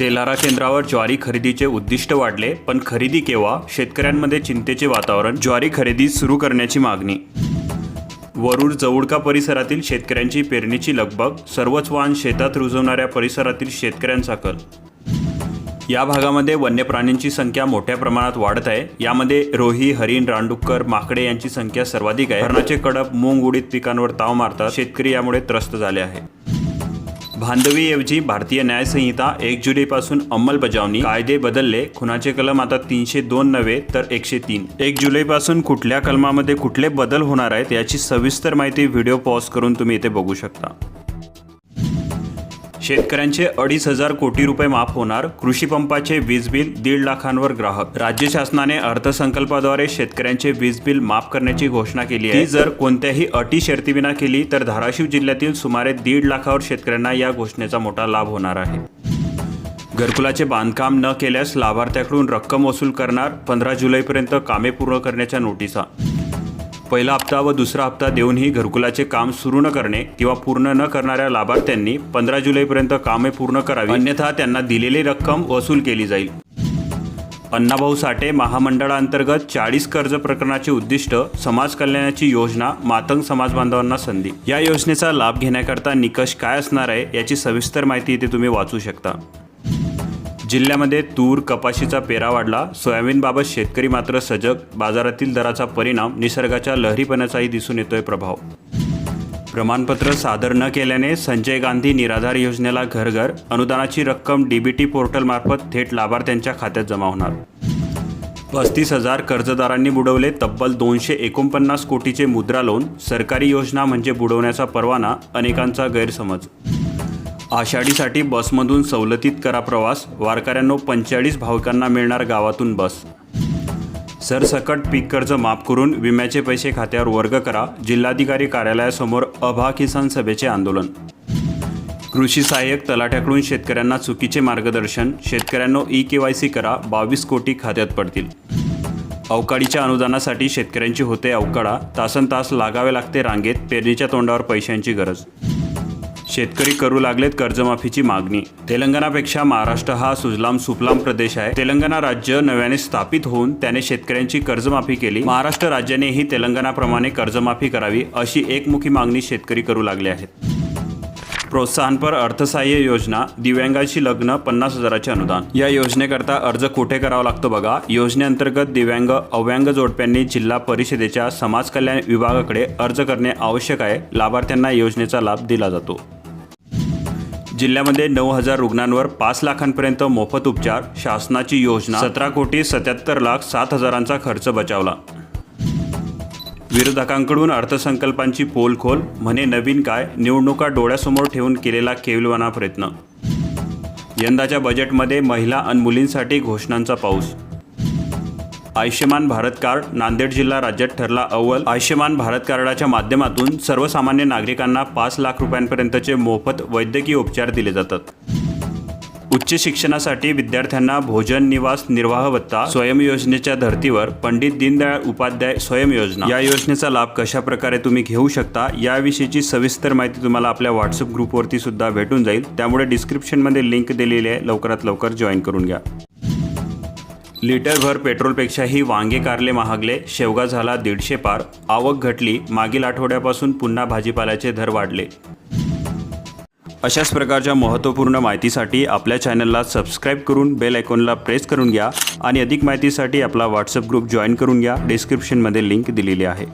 तेलारा केंद्रावर ज्वारी खरेदीचे उद्दिष्ट वाढले पण खरेदी केव्हा? शेतकऱ्यांमध्ये चिंतेचे वातावरण ज्वारी खरेदी सुरू करण्याची मागणी. वरुड जवळका परिसरातील शेतकऱ्यांची पेरणीची लगबग सर्वच वाहन शेतात रुजवणाऱ्या परिसरातील शेतकऱ्यांचा कल. या भागामध्ये वन्य प्राण्यांची संख्या मोठ्या प्रमाणात वाढत आहे. यामध्ये रोही हरिण रानडुक्कर माकडे यांची संख्या सर्वाधिक आहे. धरणाचे कडप मूग उडीद पिकांवर ताव मारतात. शेतकरी यामुळे त्रस्त झाले आहे भांडवीऐवजी भारतीय न्यायसंहिता एक जुलैपासून अंमलबजावणी कायदे बदलले खुनाचे कलम आता तीनशे दोन नव्हे तर एकशे तीन. एक जुलैपासून कुठल्या कलमामध्ये कुठले बदल होणार आहेत याची सविस्तर माहिती व्हिडिओ पॉज करून तुम्ही इथे बघू शकता. शेतकऱ्यांचे अडीच हजार कोटी रुपये माफ होणार कृषी पंपाचे वीज बिल दीड लाखांवर ग्राहक. राज्य शासनाने अर्थसंकल्पाद्वारे शेतकऱ्यांचे वीज बिल माफ करण्याची घोषणा केली आहे. जर कोणत्याही अटी शर्तीविना केली तर धाराशिव जिल्ह्यातील सुमारे दीड लाखावर शेतकऱ्यांना या घोषणेचा मोठा लाभ होणार आहे. घरकुलाचे बांधकाम न केल्यास लाभार्थ्याकडून रक्कम वसूल करणार पंधरा जुलैपर्यंत कामे पूर्ण करण्याच्या नोटिसा. पहिला हप्ता व दुसरा हप्ता देऊनही घरकुलाचे काम सुरू न करणे किंवा पूर्ण न करणाऱ्या लाभार्थ्यांनी पंधरा जुलैपर्यंत कामे पूर्ण करावी. अन्यथा त्यांना दिलेली रक्कम वसूल केली जाईल. अण्णाभाऊ साठे महामंडळांतर्गत चाळीस कर्ज प्रकरणाचे उद्दिष्ट समाज कल्याणाची योजना मातंग समाज बांधवांना संधी. या योजनेचा लाभ घेण्याकरता निकष काय असणार आहे याची सविस्तर माहिती इथे तुम्ही वाचू शकता. जिल्ह्यामध्ये तूर कपाशीचा पेरा वाढला. सोयाबीनबाबत शेतकरी मात्र सजग. बाजारातील दराचा परिणाम निसर्गाच्या लहरीपणाचाही दिसून येतोय प्रभाव. प्रमाणपत्र सादर न केल्याने संजय गांधी निराधार योजनेला घर घर अनुदानाची रक्कम डीबीटी पोर्टलमार्फत थेट लाभार्थ्यांच्या खात्यात जमा होणार. पस्तीस हजार कर्जदारांनी बुडवले तब्बल दोनशे एकोणपन्नास कोटीचे मुद्रा लोन. सरकारी योजना म्हणजे बुडवण्याचा परवाना अनेकांचा गैरसमज. आषाढीसाठी बसमधून सवलतीत करा प्रवास. वारकऱ्यांनो पंचेचाळीस भाविकांना मिळणार गावातून बस. सरसकट पीक कर्ज माफ करून विम्याचे पैसे खात्यावर वर्ग करा. जिल्हाधिकारी कार्यालयासमोर अभा किसान सभेचे आंदोलन. कृषी सहाय्यक तलाठ्याकडून शेतकऱ्यांना चुकीचे मार्गदर्शन. शेतकऱ्यांनो ई के वाय सी करा. बावीस कोटी खात्यात पडतील. अवकाळीच्या अनुदानासाठी शेतकऱ्यांची होते अवकाळा. तासन तास लागावे लागते रांगेत. पेरणीच्या तोंडावर पैशांची गरज. शेतकरी करू लागलेत कर्जमाफीची मागणी. तेलंगणापेक्षा महाराष्ट्र हा सुजलाम सुफलाम प्रदेश आहे. तेलंगणा राज्य नव्याने स्थापित होऊन त्याने शेतकऱ्यांची कर्जमाफी केली. महाराष्ट्र राज्यानेही तेलंगणाप्रमाणे कर्जमाफी करावी अशी एकमुखी मागणी शेतकरी करू लागले आहेत. प्रोत्साहनपर अर्थसहाय्य योजना दिव्यांगाशी लग्न पन्नास हजाराचे अनुदान. या योजनेकरता अर्ज कुठे करावा लागतो बघा? योजनेअंतर्गत दिव्यांग अव्यांग जोडप्यांनी जिल्हा परिषदेच्या समाज कल्याण विभागाकडे अर्ज करणे आवश्यक आहे. लाभार्थ्यांना योजनेचा लाभ दिला जातो. जिल्ह्यामध्ये नऊ हजार रुग्णांवर पाच लाखांपर्यंत मोफत उपचार शासनाची योजना सतरा कोटी सत्याहत्तर लाख सात हजारांचा खर्च बचावला. विरोधकांकडून अर्थसंकल्पांची पोलखोल म्हणे नवीन काय निवडणुका डोळ्यासमोर ठेवून केलेला केविलवाना प्रयत्न. यंदाच्या बजेटमध्ये महिला आणि मुलींसाठी घोषणांचा पाऊस. आयुष्यमान भारत कार्ड नांदेड जिल्हा राज्यात ठरला अव्वल. आयुष्यमान भारत कार्डाच्या माध्यमातून सर्वसामान्य नागरिकांना पाच लाख रुपयांपर्यंतचे मोफत वैद्यकीय उपचार दिले जातात. उच्च शिक्षणासाठी विद्यार्थ्यांना भोजन निवास निर्वाह भत्ता स्वयं योजनेच्या धर्तीवर पंडित दीनदयाळ उपाध्याय स्वयं योजना. या योजनेचा लाभ कशा प्रकारे तुम्ही घेऊ शकता याविषयीची सविस्तर माहिती तुम्हाला आपल्या व्हॉट्सअप ग्रुपवरती सुद्धा भेटून जाईल. त्यामुळे डिस्क्रिप्शनमध्ये लिंक दिलेली आहे. लवकरात लवकर जॉईन करून घ्या. लिटरभर पेट्रोलपेक्षाही वांगे कारले महागले शेवगा झाला दीडशे पार आवक घटली मागील आठवड्यापासून पुन्हा भाजीपाल्याचे दर वाढले. अशाच प्रकारच्या महत्त्वपूर्ण माहितीसाठी आपल्या चॅनलला सबस्क्राईब करून बेल आयकॉनला प्रेस करून घ्या आणि अधिक माहितीसाठी आपला व्हॉट्सअप ग्रुप जॉईन करून घ्या. डिस्क्रिप्शनमध्ये लिंक दिलेली आहे.